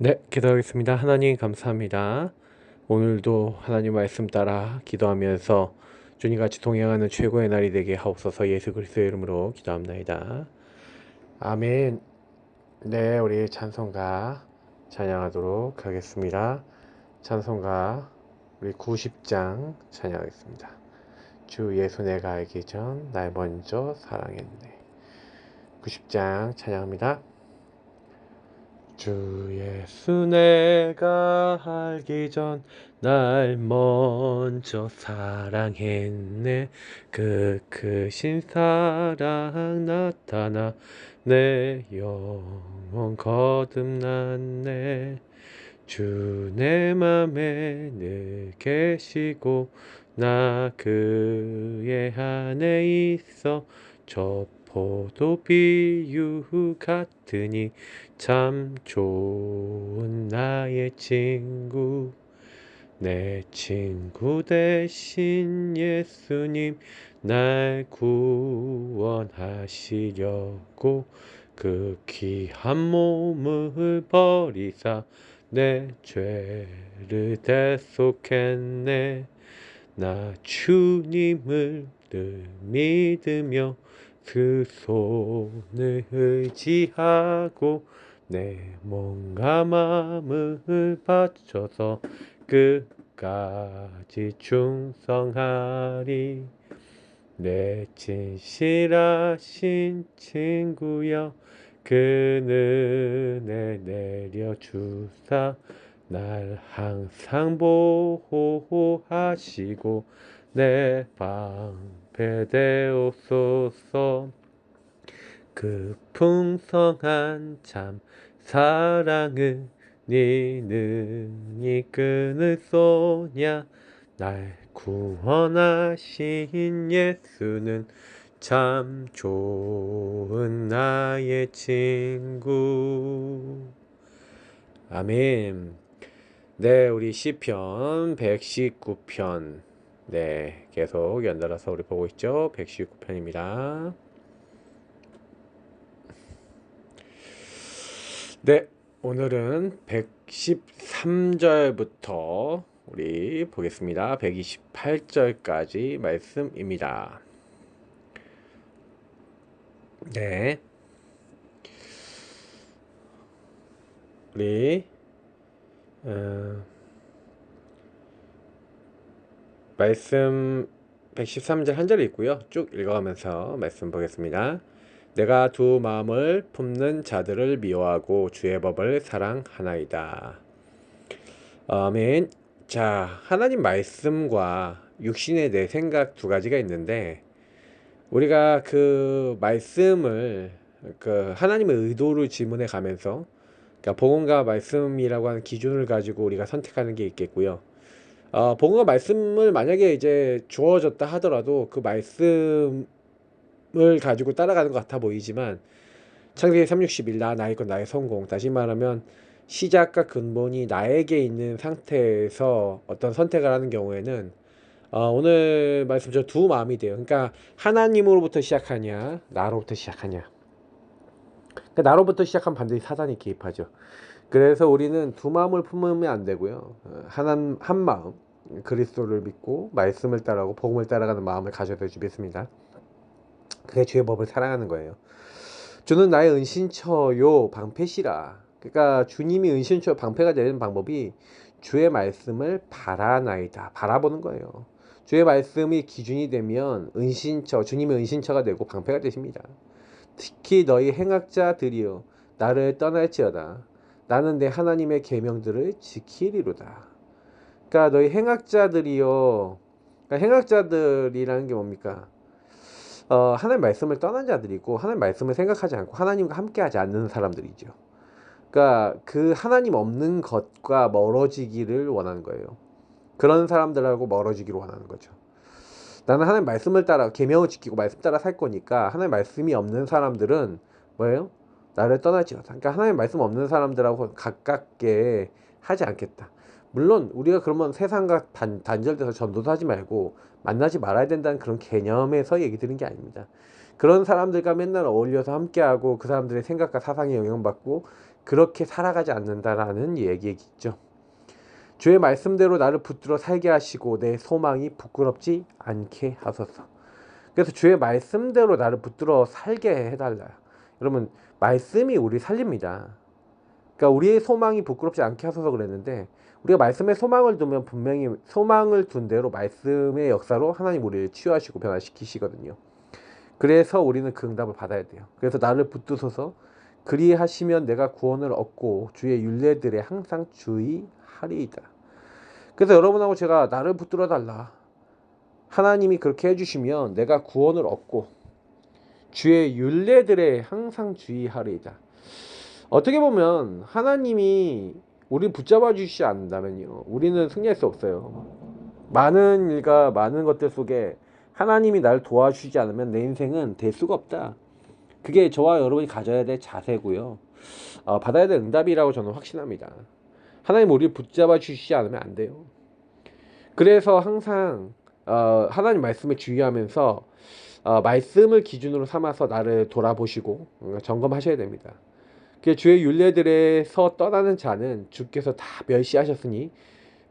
네, 기도하겠습니다. 하나님 감사합니다. 오늘도 하나님 말씀 따라 기도하면서 주님 같이 동행하는 최고의 날이 되게 하옵소서 예수 그리스도의 이름으로 기도합니다. 아멘. 네, 우리 찬송가 찬양하도록 하겠습니다. 찬송가 우리 90장 찬양하겠습니다. 주 예수 내가 알기 전 날 먼저 사랑했네. 90장 찬양합니다. 주 예수 내가 알기 전 날 먼저 사랑했네. 그 크신 사랑 나타나 내 영혼 거듭났네. 주 내 맘에 늘 계시고 나 그의 안에 있어. 저 포도 비유 같으니 참 좋은 나의 친구. 내 친구 대신 예수님 날 구원하시려고 그 귀한 몸을 버리사 내 죄를 대속했네. 나 주님을 늘 믿으며 그 손을 의지하고 내 몸과 마음을 바쳐서 끝까지 충성하리. 내 진실하신 친구여 그 은혜 내려주사 날 항상 보호하시고 내 방 패 되옵소서 그 풍성한 참네 능히 끊을 소냐? 날 구원하신 예수는 참 좋은 나의 친구. 아멘. 네 우리 시편 119편 네 계속 연달아서 우리 보고 있죠 119편입니다 네 오늘은 113절부터 우리 보겠습니다. 128절까지 말씀입니다. 네. 우리 어, 말씀 113절 한절 있고요. 쭉 읽어가면서 말씀 보겠습니다. 내가 두 마음을 품는 자들을 미워하고 주의 법을 사랑하나이다. 아멘. 자, 하나님 말씀과 육신의 내 생각 두 가지가 있는데 우리가 그 말씀을 그 하나님의 의도를 질문해 가면서 그러니까 복음과 말씀이라고 하는 기준을 가지고 우리가 선택하는 게 있겠고요. 어, 복음과 말씀을 만약에 이제 주어졌다 하더라도 그 말씀 을 가지고 따라가는 것 같아 보이지만 창세기 361 나, 나의 것 나의 성공 다시 말하면 시작과 근본이 나에게 있는 상태에서 어떤 선택을 하는 경우에는 어, 오늘 말씀 저 두 마음이 돼요. 그러니까 하나님으로부터 시작하냐 나로부터 시작하냐 그러니까 나로부터 시작하면 반드시 사단이 개입하죠. 그래서 우리는 두 마음을 품으면 안 되고요. 어, 하나 한 마음 그리스도를 믿고 말씀을 따라고 복음을 따라가는 마음을 가져야 주겠습니다. 그게 주의 법을 사랑하는 거예요. 주는 나의 은신처요 방패시라. 그러니까 주님이 은신처 방패가 되는 방법이 주의 말씀을 바라나이다. 바라보는 거예요. 주의 말씀이 기준이 되면 은신처, 주님의 은신처가 되고 방패가 되십니다. 특히 너희 행악자들이여 나를 떠날지어다. 나는 내 하나님의 계명들을 지키리로다. 그러니까 너희 행악자들이여 그러니까 행악자들이라는 게 뭡니까? 어, 하나님 말씀을 떠난 자들이고 하나님 말씀을 생각하지 않고 하나님과 함께하지 않는 사람들이죠. 그러니까 그 하나님 없는 것과 멀어지기를 원하는 거예요. 그런 사람들하고 멀어지기를 원하는 거죠. 나는 하나님 말씀을 따라 계명을 지키고 말씀 따라 살 거니까 하나님 말씀이 없는 사람들은 뭐예요? 나를 떠나지어 그러니까 하나님 말씀 없는 사람들하고 가깝게 하지 않겠다. 물론 우리가 그러면 세상과 단, 단절돼서 전도도 하지 말고 만나지 말아야 된다는 그런 개념에서 얘기 드는 게 아닙니다. 그런 사람들과 맨날 어울려서 함께하고 그 사람들의 생각과 사상에 영향받고 그렇게 살아가지 않는다라는 얘기겠죠. 주의 말씀대로 나를 붙들어 살게 하시고 내 소망이 부끄럽지 않게 하소서. 그래서 주의 말씀대로 나를 붙들어 살게 해달라요. 여러분 말씀이 우리 살립니다. 그러니까 우리의 소망이 부끄럽지 않게 하소서 그랬는데 우리가 말씀에 소망을 두면 분명히 소망을 둔 대로 말씀의 역사로 하나님 우리를 치유하시고 변화시키시거든요. 그래서 우리는 그 응답을 받아야 돼요. 그래서 나를 붙드소서 그리하시면 내가 구원을 얻고 주의 윤례들에 항상 주의하리이다. 그래서 여러분하고 제가 나를 붙들어 달라. 하나님이 그렇게 해주시면 내가 구원을 얻고 주의 윤례들에 항상 주의하리이다. 어떻게 보면 하나님이 우리 붙잡아 주시지 않는다면요. 우리는 승리할 수 없어요. 많은 일과 많은 것들 속에 하나님이 날 도와주지 않으면 내 인생은 될 수가 없다. 그게 저와 여러분이 가져야 될 자세고요. 어, 받아야 될 응답이라고 저는 확신합니다. 하나님 우리를 붙잡아 주시지 않으면 안 돼요. 그래서 항상 어, 하나님 말씀에 주의하면서 어, 말씀을 기준으로 삼아서 나를 돌아보시고 어, 점검하셔야 됩니다. 그 주의 윤례들에서 떠나는 자는 주께서 다 멸시하셨으니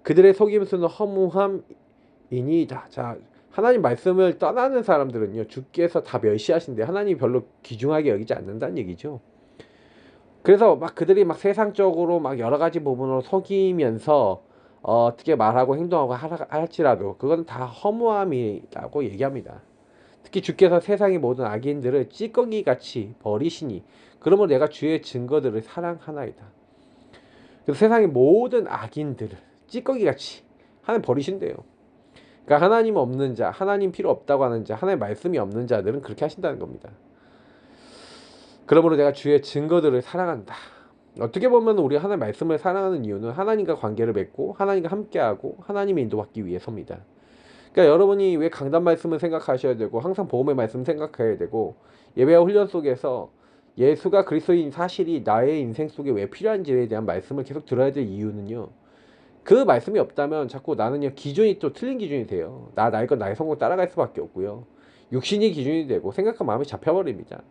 그들의 속임수는 허무함이니이다. 자, 하나님 말씀을 떠나는 사람들은요 주께서 다 멸시하신데 하나님이 별로 귀중하게 여기지 않는다는 얘기죠. 그래서 막 그들이 막 세상적으로 막 여러 가지 부분으로 속이면서 어, 어떻게 말하고 행동하고 할지라도 그건 다 허무함이라고 얘기합니다. 특히 주께서 세상의 모든 악인들을 찌꺼기 같이 버리시니 그러므로 내가 주의 증거들을 사랑하나이다. 그래서 세상의 모든 악인들을 찌꺼기 같이 하나님 버리신대요. 그러니까 하나님 없는 자, 하나님 필요 없다고 하는 자, 하나님 말씀이 없는 자들은 그렇게 하신다는 겁니다. 그러므로 내가 주의 증거들을 사랑한다. 어떻게 보면 우리 하나님 말씀을 사랑하는 이유는 하나님과 관계를 맺고 하나님과 함께하고 하나님의 인도받기 위해서입니다. 그러니까 여러분이 왜 강단 말씀을 생각하셔야 되고 항상 복음의 말씀 생각해야 되고 예배와 훈련 속에서 예수가 그리스도인 사실이 나의 인생 속에 왜 필요한지에 대한 말씀을 계속 들어야 될 이유는요. 그 말씀이 없다면 자꾸 나는요 기준이 또 틀린 기준이 돼요. 나 나의 것 나의 성공 따라갈 수밖에 없고요. 육신이 기준이 되고 생각한 마음이 잡혀버립니다.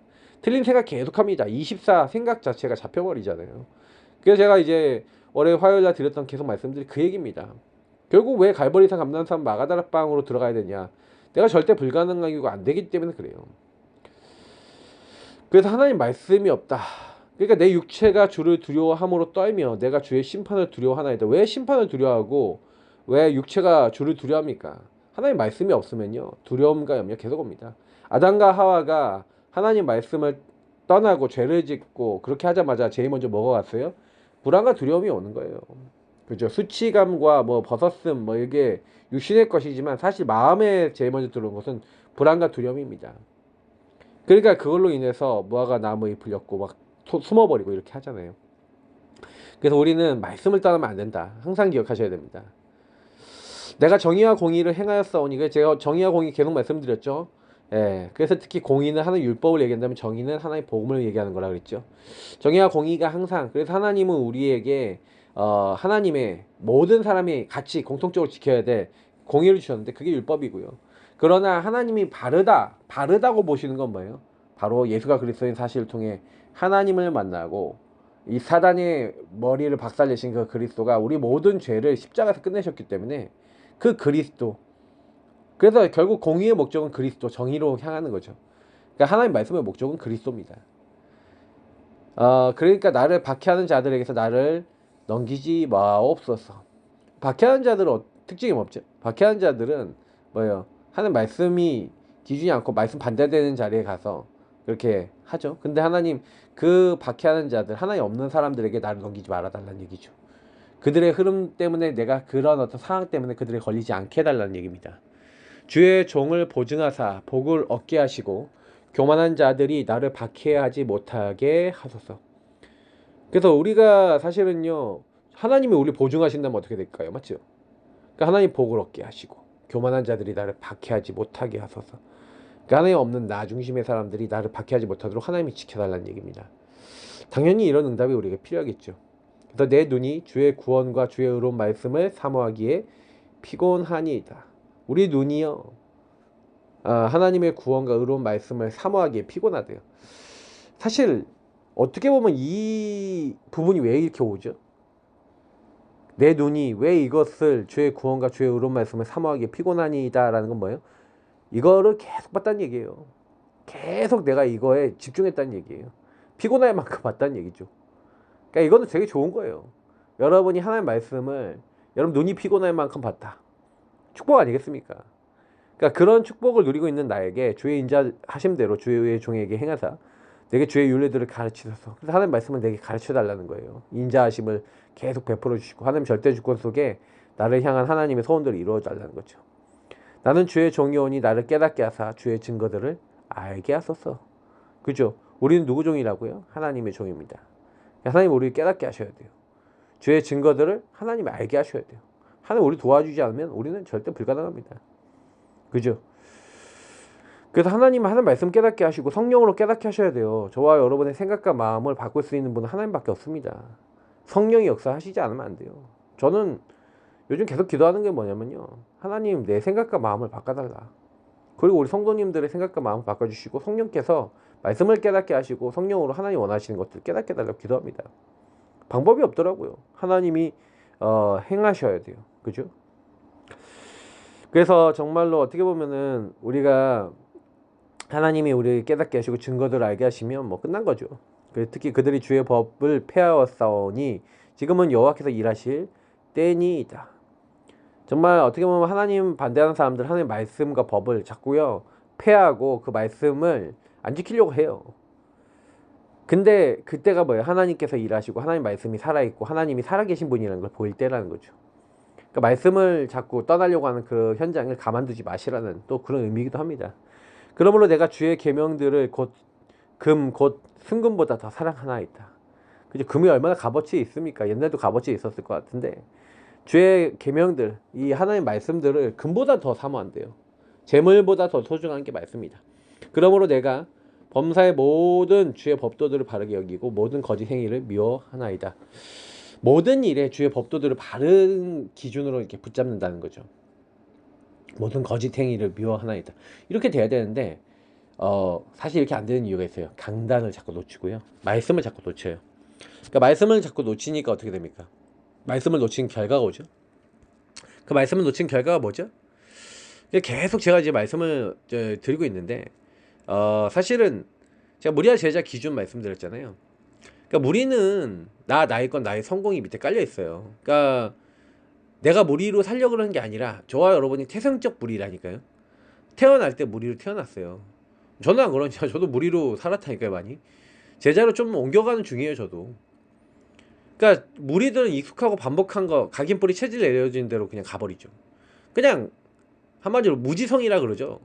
틀린 생각 계속합니다. 24 생각 자체가 잡혀버리잖아요. 그래서 제가 이제 월요일 화요일 날 드렸던 계속 말씀들이 그 얘기입니다. 결국 왜 갈보리산 감난산 마가다락방으로 들어가야 되냐? 내가 절대 불가능한 이유가 안 되기 때문에 그래요. 그래서 하나님 말씀이 없다. 그러니까 내 육체가 주를 두려워함으로 떨며 내가 주의 심판을 두려워하나이다. 왜 심판을 두려워하고 왜 육체가 주를 두려워합니까? 하나님 말씀이 없으면요 두려움과 염려 계속 옵니다. 아담과 하와가 하나님 말씀을 떠나고 죄를 짓고 그렇게 하자마자 제일 먼저 먹어갔어요. 불안과 두려움이 오는 거예요. 그죠? 수치감과 뭐 버섯음 뭐 이게 육신의 것이지만 사실 마음에 제일 먼저 들어온 것은 불안과 두려움입니다. 그러니까 그걸로 인해서 무화과 나무에 풀렸고 막 숨어버리고 이렇게 하잖아요. 그래서 우리는 말씀을 떠나면 안 된다. 항상 기억하셔야 됩니다. 내가 정의와 공의를 행하였사오니 제가 정의와 공의 계속 말씀드렸죠. 예, 그래서 특히 공의는 하나의 율법을 얘기한다면 정의는 하나의 복음을 얘기하는 거라 그랬죠. 정의와 공의가 항상 그래서 하나님은 우리에게 어, 하나님의 모든 사람이 같이 공통적으로 지켜야 돼 공의를 주셨는데 그게 율법이고요. 그러나 하나님이 바르다, 바르다고 보시는 건 뭐예요? 바로 예수가 그리스도인 사실을 통해 하나님을 만나고 이 사단의 머리를 박살내신 그 그리스도가 우리 모든 죄를 십자가에서 끝내셨기 때문에 그 그리스도 그래서 결국 공의의 목적은 그리스도 정의로 향하는 거죠. 그러니까 하나님 말씀의 목적은 그리스도입니다. 어, 그러니까 나를 박해하는 자들에게서 나를 넘기지 마옵소서. 박해하는 자들은 특징이 없죠. 박해하는 자들은 뭐예요? 하는 말씀이 기준이 않고 말씀 반대되는 자리에 가서 그렇게 하죠. 근데 하나님 그 박해하는 자들 하나님 없는 사람들에게 나를 넘기지 말아달라는 얘기죠. 그들의 흐름 때문에 내가 그런 어떤 상황 때문에 그들이 걸리지 않게 해달라는 얘기입니다. 주의 종을 보증하사 복을 얻게 하시고 교만한 자들이 나를 박해하지 못하게 하소서. 그래서 우리가 사실은요 하나님이 우리 보증하신다면 어떻게 될까요? 맞죠? 그러니까 하나님 복을 얻게 하시고 교만한 자들이 나를 박해하지 못하게 하소서. 그러니까 하나님 없는 나 중심의 사람들이 나를 박해하지 못하도록 하나님이 지켜달라는 얘기입니다. 당연히 이런 응답이 우리에게 필요하겠죠. 그래서 내 눈이 주의 구원과 주의 의로운 말씀을 사모하기에 피곤하니이다. 우리 눈이요. 아, 하나님의 구원과 의로운 말씀을 사모하기에 피곤하대요. 사실 어떻게 보면 이 부분이 왜 이렇게 오죠? 내 눈이 왜 이것을 주의 구원과 주의 의로운 말씀을 사모하기에 피곤하니다라는 건 뭐예요? 이거를 계속 봤다는 얘기예요. 계속 내가 이거에 집중했다는 얘기예요. 피곤할 만큼 봤다는 얘기죠. 그러니까 이거는 되게 좋은 거예요. 여러분이 하나님 말씀을 여러분 눈이 피곤할 만큼 봤다. 축복 아니겠습니까? 그러니까 그런 축복을 누리고 있는 나에게 주의 인자 하심대로 주의 종에게 행하사 내게 주의 윤례들을 가르치소서. 그래서 하나님 말씀을 내게 가르쳐 달라는 거예요. 인자하심을 계속 베풀어 주시고 하나님 절대 주권 속에 나를 향한 하나님의 소원들을 이루어 달라는 거죠. 나는 주의 종이오니 나를 깨닫게 하사 주의 증거들을 알게 하소서. 그죠? 우리는 누구 종이라고요? 하나님의 종입니다. 하나님 우리를 깨닫게 하셔야 돼요. 주의 증거들을 하나님 알게 하셔야 돼요. 하나님 우리 도와주지 않으면 우리는 절대 불가능합니다. 그죠? 그래서 하나님 하는 말씀 깨닫게 하시고 성령으로 깨닫게 하셔야 돼요. 저와 여러분의 생각과 마음을 바꿀 수 있는 분은 하나님밖에 없습니다. 성령이 역사하시지 않으면 안 돼요. 저는 요즘 계속 기도하는 게 뭐냐면요. 하나님 내 생각과 마음을 바꿔달라. 그리고 우리 성도님들의 생각과 마음을 바꿔주시고 성령께서 말씀을 깨닫게 하시고 성령으로 하나님 원하시는 것들 깨닫게 달라고 기도합니다. 방법이 없더라고요. 하나님이 어, 행하셔야 돼요. 그죠? 그래서 정말로 어떻게 보면은 우리가 하나님이 우리 깨닫게 하시고 증거들을 알게 하시면 뭐 끝난 거죠. 그 특히 그들이 주의 법을 폐하였사오니 지금은 여호와께서 일하실 때니이다. 정말 어떻게 보면 하나님 반대하는 사람들 하나님 말씀과 법을 자꾸요 폐하고 그 말씀을 안 지키려고 해요. 근데 그때가 뭐예요? 하나님께서 일하시고 하나님 말씀이 살아있고 하나님이 살아계신 분이라는 걸 보일 때라는 거죠. 그러니까 말씀을 자꾸 떠나려고 하는 그 현장을 가만두지 마시라는 또 그런 의미이기도 합니다. 그러므로 내가 주의 계명들을 곧 금 곧 순금보다 더 사랑하나이다. 그죠? 금이 얼마나 값어치 있습니까? 옛날도 값어치 있었을 것 같은데 주의 계명들 이 하나님 말씀들을 금보다 더 사모한대요. 재물보다 더 소중한 게 말씀이다. 그러므로 내가 범사의 모든 주의 법도들을 바르게 여기고 모든 거짓 행위를 미워하나이다. 모든 일에 주의 법도들을 바른 기준으로 이렇게 붙잡는다는 거죠. 모든 거짓 행위를 미워하나이다. 이렇게 돼야 되는데 어, 사실 이렇게 안 되는 이유가 있어요. 강단을 자꾸 놓치고요. 말씀을 자꾸 놓쳐요. 그러니까 말씀을 자꾸 놓치니까 어떻게 됩니까? 말씀을 놓친 결과가 오죠. 그 말씀을 놓친 결과가 뭐죠? 계속 제가 이제 말씀을 이제 드리고 있는데 어, 사실은 제가 무리한 제자 기준 말씀드렸잖아요. 그러니까 무리는 나 나의 건 나의 성공이 밑에 깔려 있어요. 그러니까 내가 무리로 살려고 그러는 게 아니라 저와 여러분이 태생적 무리라니까요. 태어날 때 무리로 태어났어요. 저는 안 그러죠. 저도 무리로 살았다니까요, 많이. 제자로 좀 옮겨가는 중이에요, 저도. 그러니까 무리들은 익숙하고 반복한 거 각인 뿌리 체질 내려진 대로 그냥 가버리죠. 그냥 한마디로 무지성이라 그러죠.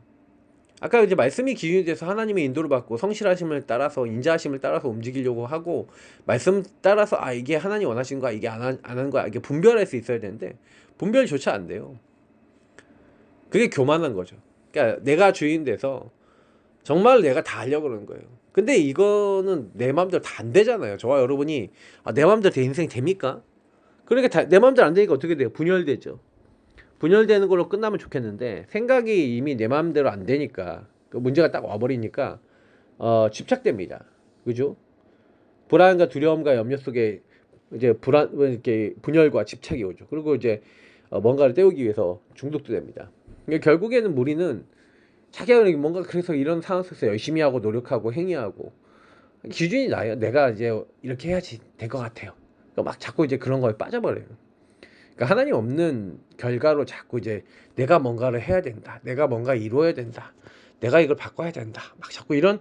아까 이제 말씀이 기준이 돼서 하나님의 인도를 받고 성실하심을 따라서 인자하심을 따라서 움직이려고 하고 말씀 따라서 아 이게 하나님 원하시는 거야 이게 안, 안 하는 거야 이게 분별할 수 있어야 되는데 분별조차 안 돼요. 그게 교만한 거죠. 그러니까 내가 주인 돼서 정말 내가 다 하려고 그러는 거예요. 근데 이거는 내 마음대로 다 안 되잖아요. 저와 여러분이 아, 내 마음대로 내 인생 됩니까? 그러니까 다, 내 마음대로 안 되니까 어떻게 돼요? 분열되죠. 분열되는 걸로 끝나면 좋겠는데 생각이 이미 내 마음대로 안 되니까 그 문제가 딱 와버리니까 어, 집착됩니다. 그죠? 불안과 두려움과 염려 속에 이제 불안 이렇게 분열과 집착이 오죠. 그리고 이제 어, 뭔가를 때우기 위해서 중독도 됩니다. 그러니까 결국에는 무리는 자기가 뭔가 그래서 이런 상황 속에서 열심히 하고 노력하고 행위하고 기준이 나요. 내가 이제 이렇게 해야지 될 것 같아요. 그러니까 막 자꾸 이제 그런 거에 빠져버려요. 그러니까 하나님 없는 결과로 자꾸 이제 내가 뭔가를 해야 된다. 내가 뭔가 이루어야 된다. 내가 이걸 바꿔야 된다. 막 자꾸 이런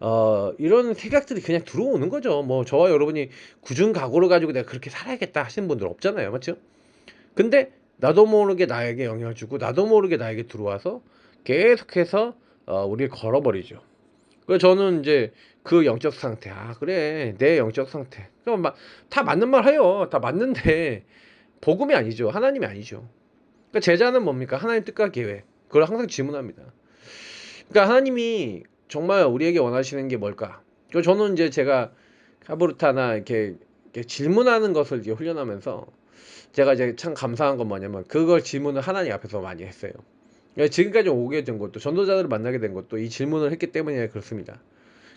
어 이런 생각들이 그냥 들어오는 거죠. 뭐 저와 여러분이 굳은 각오를 가지고 내가 그렇게 살아야겠다 하시는 분들 없잖아요. 맞죠? 근데 나도 모르게 나에게 영향을 주고 나도 모르게 나에게 들어와서 계속해서 어 우리를 걸어버리죠. 그래서 저는 이제 그 영적 상태 아 그래 내 영적 상태 그럼 막 다 맞는 말 해요. 다 맞는데 복음이 아니죠. 하나님이 아니죠. 그러니까 제자는 뭡니까? 하나님 뜻과 계획. 그걸 항상 질문합니다. 그러니까 하나님이 정말 우리에게 원하시는 게 뭘까? 그 저는 이제 제가 카브르타나 이렇게, 이렇게 질문하는 것을 이제 훈련하면서 제가 이제 참 감사한 건 뭐냐면 그걸 질문을 하나님 앞에서 많이 했어요. 그러니까 지금까지 오게 된 것도 전도자들을 만나게 된 것도 이 질문을 했기 때문에 그렇습니다.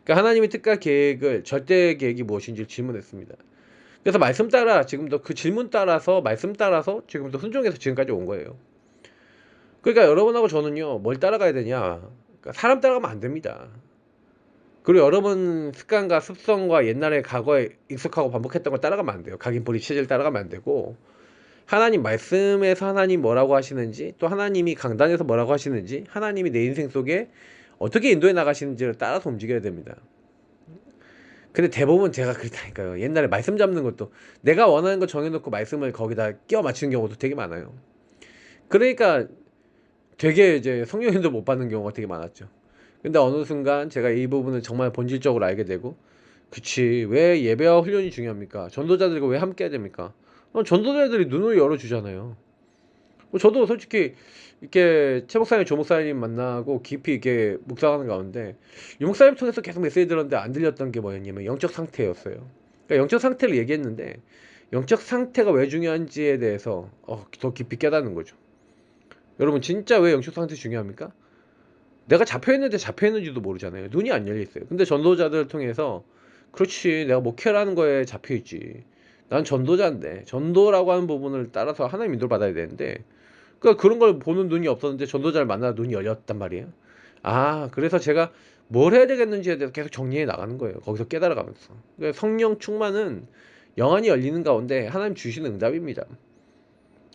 그러니까 하나님의 뜻과 계획을 절대 계획이 무엇인지 질문했습니다. 그래서 말씀 따라 지금도 그 질문 따라서 말씀 따라서 지금도 순종해서 지금까지 온 거예요. 그러니까 여러분하고 저는요 뭘 따라가야 되냐? 그러니까 사람 따라가면 안 됩니다. 그리고 여러분 습관과 습성과 옛날에 과거에 익숙하고 반복했던 걸 따라가면 안 돼요. 각인 뿌리 체질 따라가면 안 되고 하나님 말씀에서 하나님 뭐라고 하시는지 또 하나님이 강단에서 뭐라고 하시는지 하나님이 내 인생 속에 어떻게 인도해 나가시는지를 따라서 움직여야 됩니다. 근데 대부분 제가 그렇다니까요. 옛날에 말씀 잡는 것도 내가 원하는 거 정해놓고 말씀을 거기다 끼워 맞추는 경우도 되게 많아요. 그러니까 되게 이제 성령님도 못 받는 경우가 되게 많았죠. 근데 어느 순간 제가 이 부분을 정말 본질적으로 알게 되고 그치 왜 예배와 훈련이 중요합니까? 전도자들과 왜 함께 해야 됩니까? 어, 전도자들이 눈을 열어주잖아요. 뭐 저도 솔직히 이렇게 최 목사님, 조 목사님 만나고 깊이 이렇게 묵상하는 가운데 유 목사님 통해서 계속 메시지 들었는데 안 들렸던 게 뭐였냐면 영적 상태였어요. 그러니까 영적 상태를 얘기했는데 영적 상태가 왜 중요한지에 대해서 어, 더 깊이 깨닫는 거죠. 여러분 진짜 왜 영적 상태 중요합니까? 내가 잡혀 있는데 잡혀 있는지도 모르잖아요. 눈이 안 열려 있어요. 근데 전도자들을 통해서 그렇지 내가 목회라는 거에 잡혀 있지. 난 전도자인데 전도라고 하는 부분을 따라서 하나님 인도를 받아야 되는데 그러니까 그런 걸 보는 눈이 없었는데 전도자를 만나 눈이 열렸단 말이에요. 아 그래서 제가 뭘 해야 되겠는지에 대해서 계속 정리해 나가는 거예요. 거기서 깨달아가면서 그러니까 성령 충만은 영안이 열리는 가운데 하나님 주시는 응답입니다.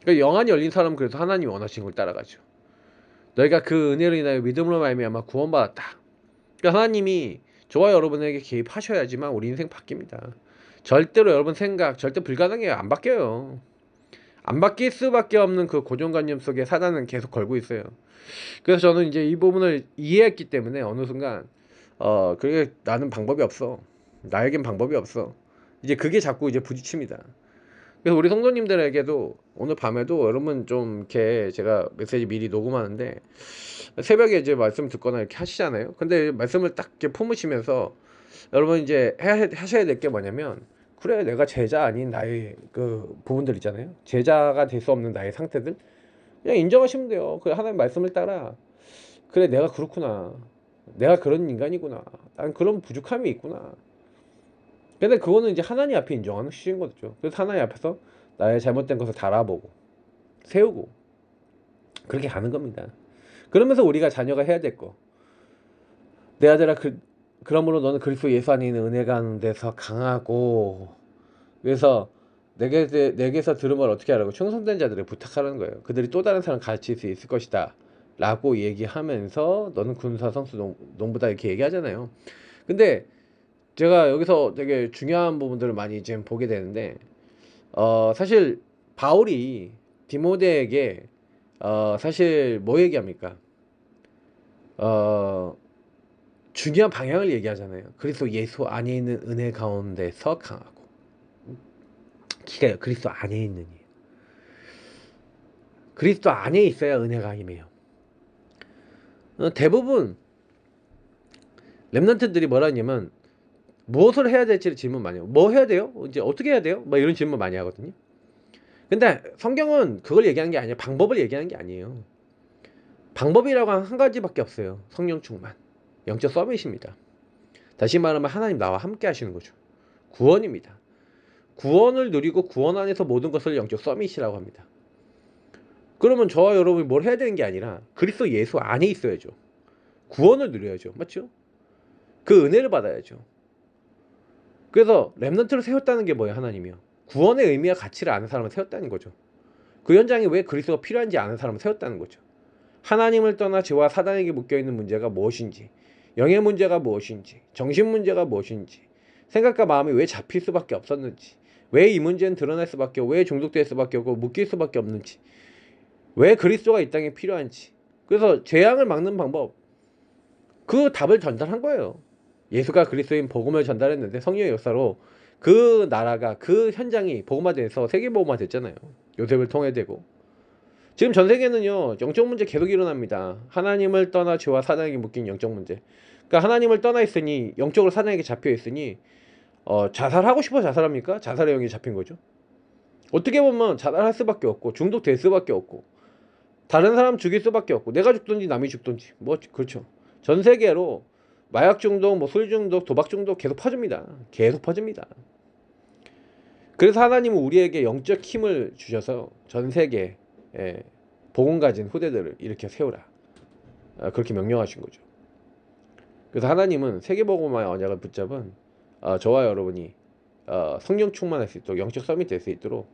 그러니까 영안이 열린 사람은 그래서 하나님 원하시는 걸 따라가죠. 너희가 그 은혜로 인하여 믿음으로 말미암아 구원받았다. 그러니까 하나님이 저와 여러분에게 개입하셔야지만 우리 인생 바뀝니다. 절대로 여러분 생각 절대 불가능해요. 안 바뀌어요. 안 바뀔 수밖에 없는 그 고정관념 속에 사단은 계속 걸고 있어요. 그래서 저는 이제 이 부분을 이해했기 때문에 어느 순간 어 그게 나는 방법이 없어. 나에겐 방법이 없어. 이제 그게 자꾸 이제 부딪힙니다. 그래서 우리 성도님들에게도 오늘 밤에도 여러분 좀 이렇게 제가 메시지 미리 녹음하는데 새벽에 이제 말씀 듣거나 이렇게 하시잖아요. 근데 말씀을 딱 이렇게 품으시면서 여러분 이제 해, 하셔야 될 게 뭐냐면 그래 내가 제자 아닌 나의 그 부분들 있잖아요. 제자가 될 수 없는 나의 상태들 그냥 인정하시면 돼요. 그 하나님 말씀을 따라 그래 내가 그렇구나. 내가 그런 인간이구나. 난 그런 부족함이 있구나. 근데 그거는 이제 하나님 앞에 인정하는 시인 거죠. 그래서 하나님 앞에서 나의 잘못된 것을 달아보고 세우고 그렇게 가는 겁니다. 그러면서 우리가 자녀가 해야 될 거. 내 아들아 그 그러므로 너는 그리스도 예수 안에 있는 은혜 가운데서 강하고 그래서 내게 내게서 들은 말 어떻게 하라고 충성된 자들을 부탁하라는 거예요. 그들이 또 다른 사람 가르칠 수 있을 것이다. 라고 얘기하면서 너는 군사 선수 농, 농부다 이렇게 얘기하잖아요. 근데 제가 여기서 되게 중요한 부분들을 많이 지금 보게 되는데 어 사실 바울이 디모데에게 어 사실 뭐 얘기합니까? 어 중요한 방향을 얘기하잖아요. 그리스도 예수 안에 있는 은혜 가운데서 강하고 기가요. 그리스도 안에 있는 이 그리스도 안에 있어야 은혜가 임해요. 어, 대부분 렘넌트들이 뭐라 하냐면 무엇을 해야 될지를 질문 많이 해요. 뭐 해야 돼요? 이제 어떻게 해야 돼요? 뭐 이런 질문 많이 하거든요. 근데 성경은 그걸 얘기하는 게 아니에요. 방법을 얘기하는 게 아니에요. 방법이라고 한 가지밖에 없어요. 성령 충만. 영적 서밋입니다. 다시 말하면 하나님 나와 함께 하시는 거죠. 구원입니다. 구원을 누리고 구원 안에서 모든 것을 영적 서밋이라고 합니다. 그러면 저와 여러분이 뭘 해야 되는 게 아니라 그리스도 예수 안에 있어야죠. 구원을 누려야죠. 맞죠? 그 은혜를 받아야죠. 그래서 렘넌트를 세웠다는 게 뭐예요? 하나님이요. 구원의 의미와 가치를 아는 사람을 세웠다는 거죠. 그 현장에 왜 그리스도가 필요한지 아는 사람을 세웠다는 거죠. 하나님을 떠나 죄와 사단에게 묶여 있는 문제가 무엇인지, 영의 문제가 무엇인지, 정신 문제가 무엇인지, 생각과 마음이 왜 잡힐 수밖에 없었는지, 왜 이 문제는 드러날 수밖에 왜 중독될 수밖에 없고, 묶일 수밖에 없는지, 왜 그리스도가 이 땅에 필요한지. 그래서 재앙을 막는 방법, 그 답을 전달한 거예요. 예수가 그리스도인 복음을 전달했는데 성령의 역사로 그 나라가 그 현장이 복음화돼서 세계 복음화 됐잖아요. 요셉을 통해 되고 지금 전 세계는요 영적 문제 계속 일어납니다. 하나님을 떠나 죄와 사단에게 묶인 영적 문제. 그러니까 하나님을 떠나 있으니 영적으로 사단에게 잡혀 있으니 어, 자살하고 싶어 자살합니까? 자살의 영이 잡힌 거죠. 어떻게 보면 자살할 수밖에 없고 중독될 수밖에 없고 다른 사람 죽일 수밖에 없고 내가 죽든지 남이 죽든지 뭐 그렇죠. 전 세계로 마약 중독, 뭐 술 중독, 도박 중독 계속 퍼집니다. 계속 퍼집니다. 그래서 하나님은 우리에게 영적 힘을 주셔서 전 세계 에 복음 가진 후대들을 이렇게 세우라. 아, 그렇게 명령하신 거죠. 그래서 하나님은 세계복음화의 언약을 붙잡은 어, 저와 여러분이 어, 성령 충만할 수 있도록 영적 서밋 될수 있도록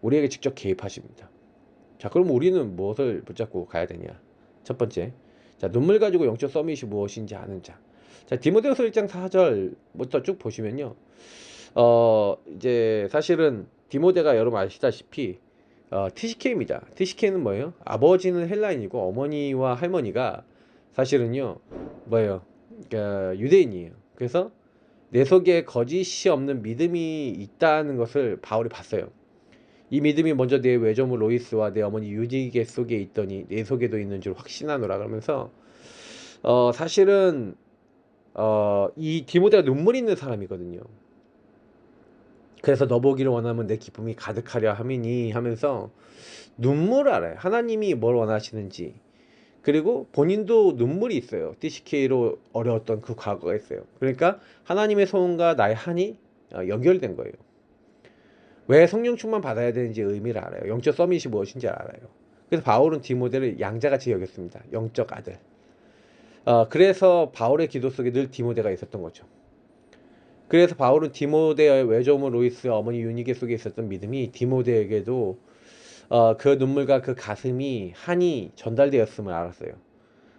우리에게 직접 개입하십니다. 자, 그럼 우리는 무엇을 붙잡고 가야 되냐? 첫 번째, 자 눈물 가지고 영적 서밋이 무엇인지 아는 자. 자 디모데후서 1장 4절부터 쭉 보시면요. 어 이제 사실은 디모데가 여러분 아시다시피 어, TCK입니다. TCK는 뭐예요? 아버지는 헬라인이고 어머니와 할머니가 사실은요 뭐예요? 그러니까 유대인이에요. 그래서 내 속에 거짓이 없는 믿음이 있다는 것을 바울이 봤어요. 이 믿음이 먼저 내 외조모 로이스와 내 어머니 유디게 속에 있더니 내 속에도 있는 줄 확신하노라 그러면서 어 사실은 어 이 디모데가 눈물 있는 사람이거든요. 그래서 너 보기를 원하면 내 기쁨이 가득하려 함이니 하면서 눈물을 알아요. 하나님이 뭘 원하시는지. 그리고 본인도 눈물이 있어요. TCK로 어려웠던 그 과거가 있어요. 그러니까 하나님의 소원과 나의 한이 어, 연결된 거예요. 왜 성령 충만 받아야 되는지 의미를 알아요. 영적 서밋이 무엇인지 알아요. 그래서 바울은 디모데를 양자같이 여겼습니다. 영적 아들. 어, 그래서 바울의 기도 속에 늘 디모데가 있었던 거죠. 그래서 바울은 디모데의 외조모 로이스 어머니 유니게 속에 있었던 믿음이 디모데에게도 어, 그 눈물과 그 가슴이 한이 전달되었음을 알았어요.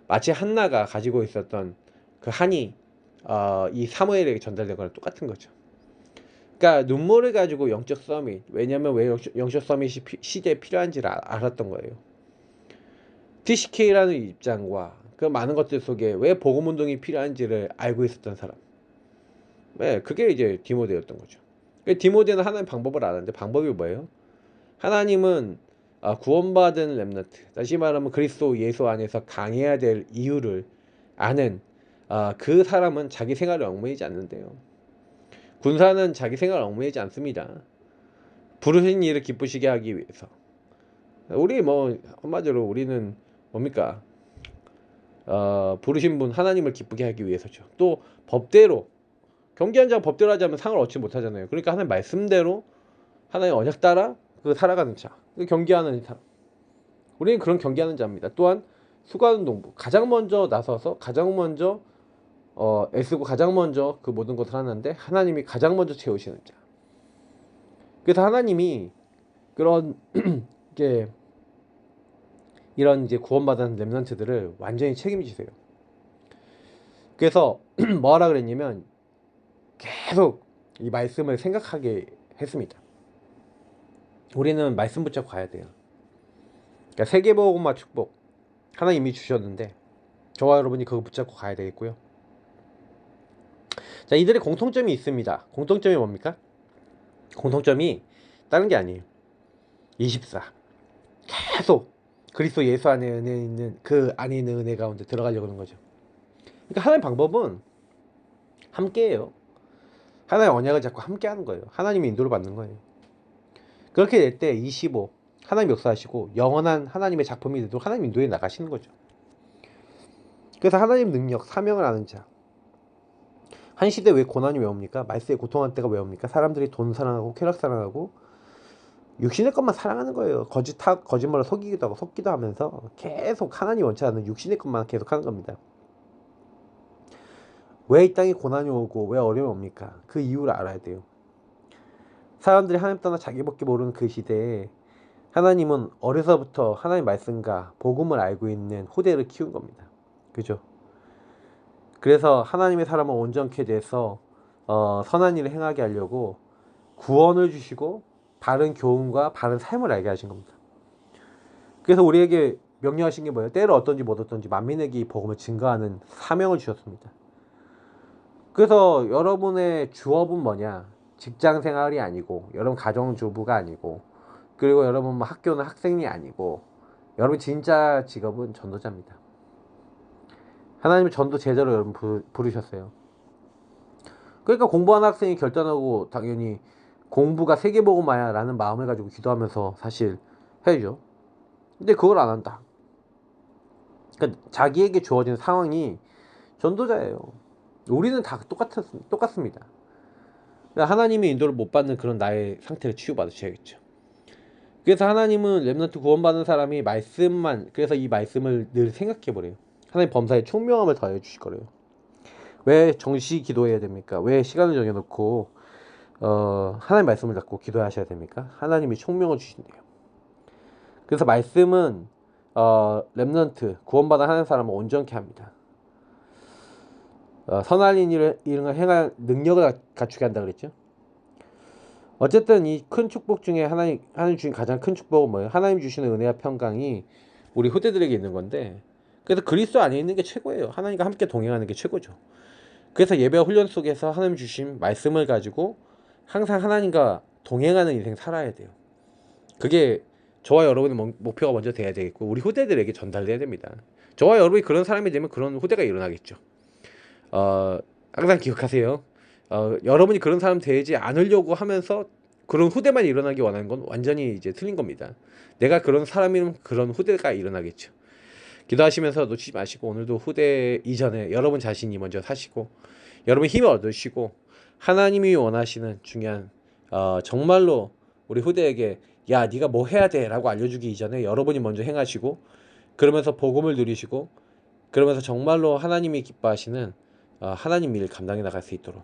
마치 한나가 가지고 있었던 그 한이 어, 이 사무엘에게 전달된 거랑 똑같은 거죠. 그러니까 눈물을 가지고 영적 서밋 왜냐하면 왜 영적 서밋이 피, 시대에 필요한지를 알았던 거예요. TCK라는 입장과 그 많은 것들 속에 왜 복음 운동이 필요한지를 알고 있었던 사람. 네, 그게 이제 디모데였던 거죠. 그러니까 디모데는 하나님 방법을 알았는데 방법이 뭐예요? 하나님은 아, 구원받은 렘너트, 다시 말하면 그리스도 예수 안에서 강해야 될 이유를 아는 아, 그 사람은 자기 생활을 얽매이지 않는데요. 군사는 자기 생활을 얽매이지 않습니다. 부르신 일을 기쁘시게 하기 위해서. 우리 뭐 한마디로 우리는 뭡니까? 어, 부르신 분 하나님을 기쁘게 하기 위해서죠. 또 법대로 경기한 자 법대로 하자면 상을 얻지 못하잖아요. 그러니까 하나님 말씀대로 하나님 언약 따라 그 살아가는 자, 그 경기하는 사. 우리는 그런 경기하는 자입니다. 또한 수고하는 동부 가장 먼저 나서서 가장 먼저 어, 애쓰고 가장 먼저 그 모든 것을 하는데 하나님이 가장 먼저 채우시는 자. 그래서 하나님이 그런 이게 이런 이제 구원받은 렘넌트들을 완전히 책임지세요. 그래서 뭐하라 그랬냐면 계속 이 말씀을 생각하게 했습니다. 우리는 말씀 붙잡고 가야 돼요. 그러니까 세계보고마 축복 하나님이 주셨는데 저와 여러분이 그거 붙잡고 가야 되겠고요. 자, 이들의 공통점이 있습니다. 공통점이 뭡니까? 공통점이 다른 게 아니에요. 24. 계속 그리스도 예수 안에 은혜 있는 그 안에 있는 은혜 가운데 들어가려고 하는 거죠. 그러니까 하나님 방법은 함께해요. 하나의 언약을 잡고 함께 하는 거예요. 하나님의 인도를 받는 거예요. 그렇게 될 때 25. 하나님 역사하시고 영원한 하나님의 작품이 되도록 하나님 인도에 나가시는 거죠. 그래서 하나님 능력, 사명을 아는 자. 한 시대 왜 고난이 왜 옵니까? 말세에 고통한 때가 왜 옵니까? 사람들이 돈 사랑하고 쾌락 사랑하고 육신의 것만 사랑하는 거예요. 거짓 타, 거짓말을 속이기도 하고 속기도 하면서 계속 하나님 원치 않는 육신의 것만 계속 하는 겁니다. 왜 이 땅에 고난이 오고 왜 어려움이 옵니까? 그 이유를 알아야 돼요. 사람들이 하나님 떠나 자기밖에 모르는 그 시대에 하나님은 어려서부터 하나님 말씀과 복음을 알고 있는 후대를 키운 겁니다. 그죠? 그래서 하나님의 사람을 온전케 돼서 어, 선한 일을 행하게 하려고 구원을 주시고 바른 교훈과 바른 삶을 알게 하신 겁니다. 그래서 우리에게 명령하신 게 뭐예요? 때를 어떤지 못 어떤지 만민에게 이 복음을 증거하는 사명을 주셨습니다. 그래서 여러분의 주업은 뭐냐? 직장 생활이 아니고 여러분 가정주부가 아니고 그리고 여러분 뭐 학교는 학생이 아니고 여러분 진짜 직업은 전도자입니다. 하나님은 전도 제자로 여러분 부르셨어요. 그러니까 공부하는 학생이 결단하고 당연히 공부가 세계보고마야 라는 마음을 가지고 기도하면서 사실 해야죠. 근데 그걸 안 한다. 그러니까 자기에게 주어진 상황이 전도자예요. 우리는 다 똑같, 똑같습니다. 그러니까 하나님의 인도를 못 받는 그런 나의 상태를 치유받으셔야겠죠. 그래서 하나님은 렘넌트 구원받은 사람이 말씀만 그래서 이 말씀을 늘 생각해 보래요. 하나님 범사에 총명함을 더해 주실 거래요. 왜 정시 기도해야 됩니까? 왜 시간을 정해놓고 어, 하나님 말씀을 잡고 기도하셔야 됩니까? 하나님이 총명을 주신대요. 그래서 말씀은 어, 렘넌트 구원받은 하는 사람을 온전케 합니다. 어, 선한 일을, 일을 행할 능력을 가- 갖추게 한다 그랬죠. 어쨌든 이 큰 축복 중에 하나님 하나님 주신 가장 큰 축복은 뭐예요? 하나님 주시는 은혜와 평강이 우리 후대들에게 있는 건데 그래서 그리스도 안에 있는 게 최고예요. 하나님과 함께 동행하는 게 최고죠. 그래서 예배와 훈련 속에서 하나님 주신 말씀을 가지고 항상 하나님과 동행하는 인생 살아야 돼요. 그게 저와 여러분의 목- 목표가 먼저 돼야 되겠고 우리 후대들에게 전달돼야 됩니다. 저와 여러분이 그런 사람이 되면 그런 후대가 일어나겠죠. 어, 항상 기억하세요. 어, 여러분이 그런 사람 되지 않으려고 하면서 그런 후대만 일어나기 원하는 건 완전히 이제 틀린 겁니다. 내가 그런 사람이면 그런 후대가 일어나겠죠. 기도하시면서 놓치지 마시고 오늘도 후대 이전에 여러분 자신이 먼저 사시고 여러분 힘을 얻으시고 하나님이 원하시는 중요한 어, 정말로 우리 후대에게 야 네가 뭐 해야 돼라고 알려주기 이전에 여러분이 먼저 행하시고 그러면서 복음을 누리시고 그러면서 정말로 하나님이 기뻐하시는 어, 하나님 일을 감당해 나갈 수 있도록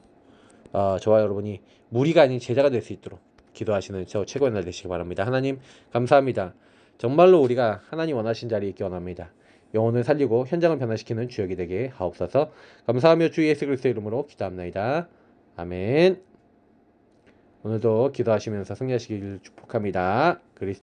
어, 저와 여러분이 무리가 아닌 제자가 될 수 있도록 기도하시는 저 최고의 날 되시기 바랍니다. 하나님 감사합니다. 정말로 우리가 하나님 원하신 자리에 있기 원합니다. 영혼을 살리고 현장을 변화시키는 주역이 되게 하옵소서. 감사하며 주 예수 그리스도의 이름으로 기도합나이다. 아멘. 오늘도 기도하시면서 승리하시길 축복합니다. 그리스